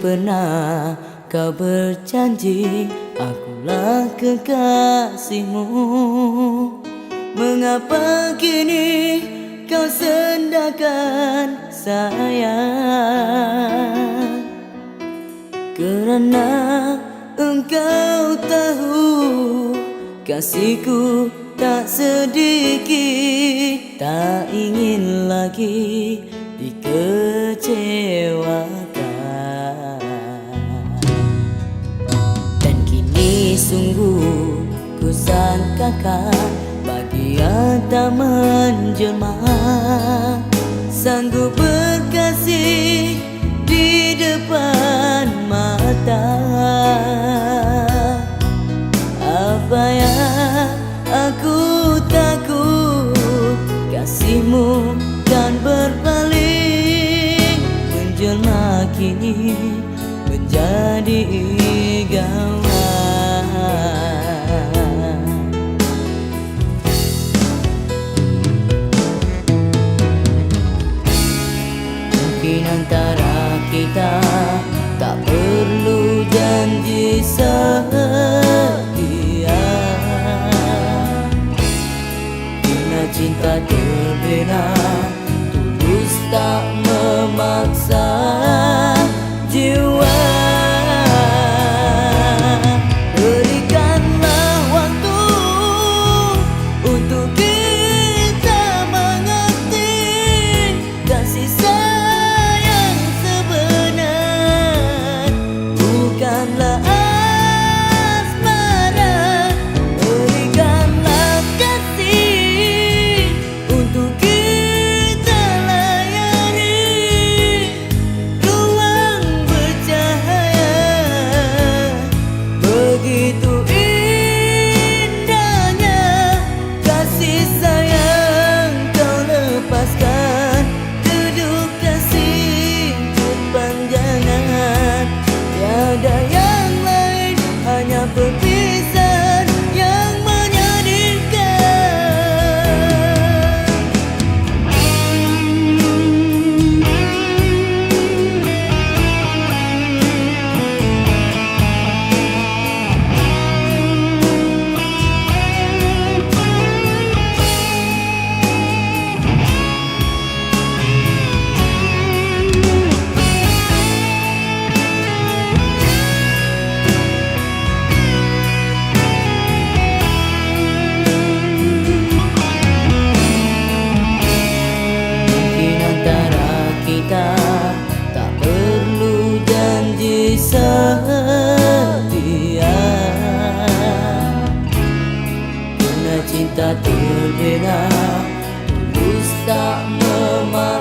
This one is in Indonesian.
pernah kau berjanji Akulah kekasihmu. Mengapa kini kau sendakan sayang? Kerana engkau tahu Kasihku tak sedikit Tak ingin lagi dikecewakan sungguh ku sangkakan Bahagia tak menjelma. Sanggup berkasih di depan mata. Apa yang aku takut Kasihmu kan berpaling. Menjelma kini menjadi gawat Antara kita. Tak perlu janji setia. Bila cinta terbina tulus tak memaksa Antara kita. Tak perlu janji setia. Karena cinta terbina tulus tak memaksa